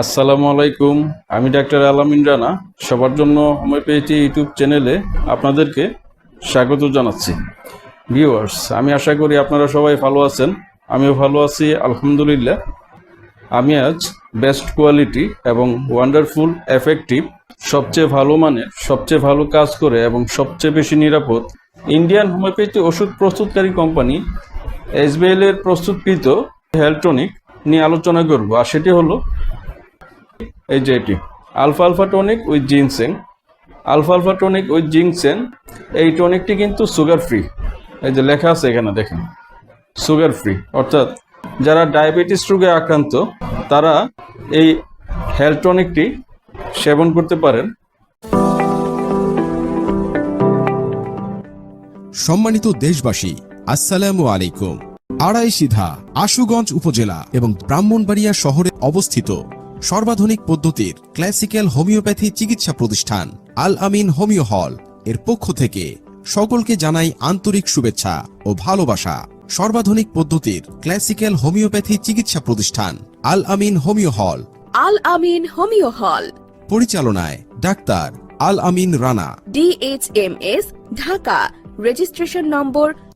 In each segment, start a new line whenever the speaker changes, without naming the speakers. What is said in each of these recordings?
আসসালামু আলাইকুম। আমি ডাক্তার আলামিন রানা। সবার জন্য হোমিওপ্যাথি ইউটিউব চ্যানেলে আপনাদেরকে স্বাগত জানাচ্ছি। ভিউয়ার্স, আমি আশা করি আপনারা সবাই ভালো আছেন। আমিও ভালো আছি, আলহামদুলিল্লাহ। আমি আজ বেস্ট কোয়ালিটি এবং ওয়ান্ডারফুল এফেক্টিভ, সবচেয়ে ভালো মানের, সবচেয়ে ভালো কাজ করে এবং সবচেয়ে বেশি নিরাপদ ইন্ডিয়ান হোমিওপ্যাথি ওষুধ প্রস্তুতকারী কোম্পানি এসবিএল এর প্রস্তুতকৃত হেলটনিক নিয়ে আলোচনা করব। আর সেটি হলো এই যে এটি। Alpha alpha tonic with ginseng alpha alpha tonic with ginseng এই টনিকটি কিন্তু সুগার ফ্রি এই যে লেখা আছে এখানে, দেখেন। সুগার ফ্রি অর্থাৎ যারা ডায়াবেটিস রোগে আক্রান্ত, তারা এই হেলথ টনিকটি সেবন করতে পারেন।
সম্মানিত দেশবাসী, আসসালামু আলাইকুম। আড়াই সিধা আশুগঞ্জ উপজেলা এবং ব্রাহ্মণবাড়িয়া শহরে অবস্থিত সর্বাধুনিক পদ্ধতির ক্লাসিক্যাল হোমিওপ্যাথি চিকিৎসা প্রতিষ্ঠান আল আমিন হোমিও হল এর পক্ষ থেকে সকলকে জানাই আন্তরিক শুভেচ্ছা ও ভালোবাসা। সর্বাধুনিক পদ্ধতির ক্লাসিক্যাল হোমিওপ্যাথি চিকিৎসা প্রতিষ্ঠান আল Amin homeo hall.
Al Amin homeo hall.
পরিচালনায় doctor Al Amin Rana.
DHMS Dhaka. Registration number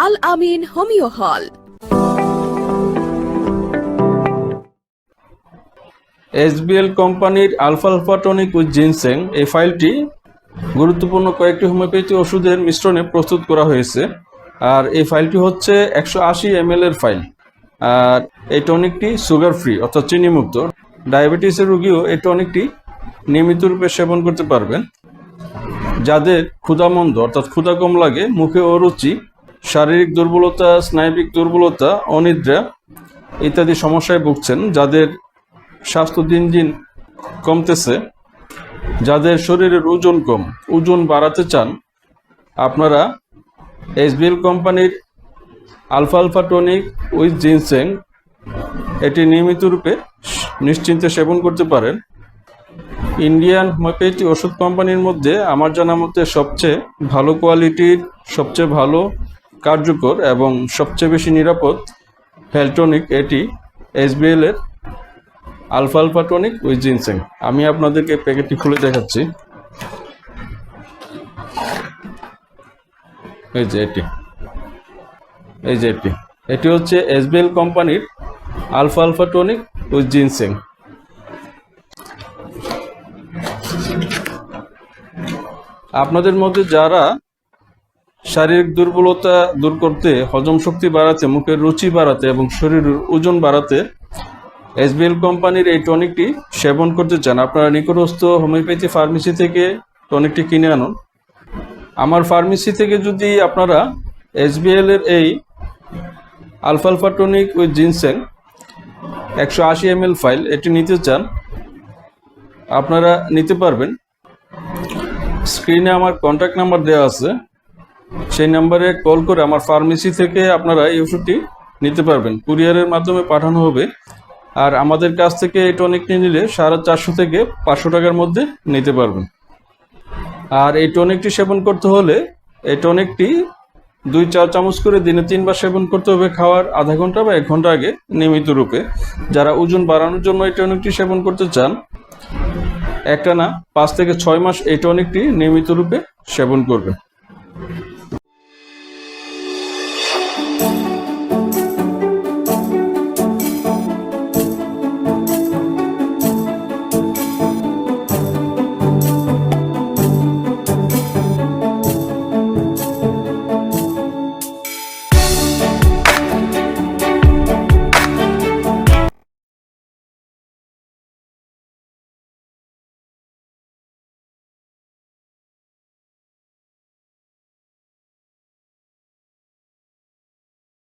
Al Amin homeo hall.
SBL কোম্পানির alpha alpha tonic with ginseng এই ফাইলটি গুরুত্বপূর্ণ কয়েকটি হোমিওপ্যাথি ওষুধের মিশ্রণে প্রস্তুত করা হয়েছে। আর এই ফাইলটি হচ্ছে একশো আশি এর ফাইল। আর এই টনিকটি সুগার ফ্রি, অর্থাৎ চিনিমুক্ত। ডায়াবেটিসের রোগীও এই টনিকটি নিয়মিত রূপে সেবন করতে পারবেন। যাদের ক্ষুধামন্দ অর্থাৎ ক্ষুধা কম লাগে, মুখে অরুচি শারীরিক দুর্বলতা, স্নায়বিক দুর্বলতা, অনিদ্রা ইত্যাদি সমস্যায় ভুগছেন, যাদের স্বাস্থ্য দিন দিন কমতেছে, যাদের শরীরের ওজন কম, ওজন বাড়াতে চান, আপনারা এসবিএল কোম্পানির alpha alpha tonic with ginseng এটি নিয়মিত রূপে নিশ্চিন্তে সেবন করতে পারেন। ইন্ডিয়ান হোমিওপ্যাথি ওষুধ কোম্পানির মধ্যে আমার জানা মতে সবচেয়ে ভালো কোয়ালিটির, সবচেয়ে ভালো কার্যকর এবং সবচেয়ে বেশি নিরাপদ হেলটনিক এটি এসবিএল এর alpha alpha tonic with ginseng আমি আপনাদেরকে প্যাকেটটি খুলে দেখাচ্ছি। এই যে এটি। এই যে এটি। এটি হচ্ছে এসবিএল কোম্পানির alpha alpha tonic with ginseng আপনাদের মধ্যে যারা শারীরিক দুর্বলতা দূর করতে, হজম শক্তি বাড়াতে, মুখের রুচি বাড়াতে এবং শরীরের ওজন বাড়াতে এসবিএল কোম্পানির এই টনিকটি সেবন করতে চান। আপনারা নিকটস্থ হোমিওপ্যাথি ফার্মেসি থেকে টনিকটি কিনে আনুন। আমার ফার্মেসি থেকে যদি আপনারা এসবিএল এর এই আলফালফা টনিক উইথ জিনসেং একশো আশি এম ফাইল এটি নিতে চান, আপনারা নিতে পারবেন। স্ক্রিনে আমার কন্ট্যাক্ট নাম্বার দেওয়া আছে। সেই নাম্বারে কল করে আমার ফার্মেসি থেকে আপনারা এই ওষুধটি নিতে পারবেন। কুরিয়ারের মাধ্যমে পাঠানো হবে। আর আমাদের কাছ থেকে এই টনিকটি নিলে সাড়ে চারশো থেকে পাঁচশো টাকার মধ্যে নিতে পারবেন। আর এই টনিকটি সেবন করতে হলে এই টনিকটি দুই চার চামচ করে দিনে তিনবার সেবন করতে হবে খাওয়ার আধা ঘণ্টা বা এক ঘণ্টা আগে নিয়মিত রূপে। যারা ওজন বাড়ানোর জন্য এই টনিকটি সেবন করতে চান একটানা পাঁচ থেকে ছয় মাস এই টনিকটি নিয়মিত রূপে সেবন করবে